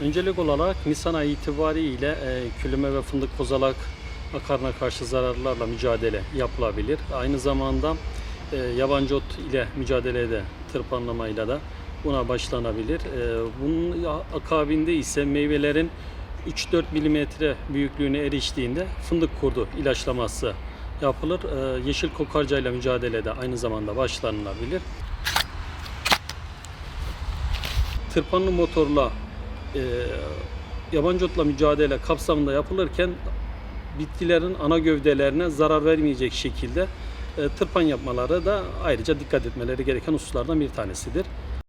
Öncelik olarak Nisan ayı itibariyle e, külüme ve fındık kozalak akarına karşı zararlarla mücadele yapılabilir. Aynı zamanda e, yabancı ot ile mücadelede tırpanlamayla da buna başlanabilir. E, bunun akabinde ise meyvelerin 3-4 milimetre büyüklüğüne eriştiğinde fındık kurdu ilaçlaması yapılır. E, yeşil kokarcayla mücadelede aynı zamanda başlanılabilir. Tırpanlı motorla e, yabancı otla mücadele kapsamında yapılırken bitkilerin ana gövdelerine zarar vermeyecek şekilde e, tırpan yapmaları da ayrıca dikkat etmeleri gereken hususlardan bir tanesidir.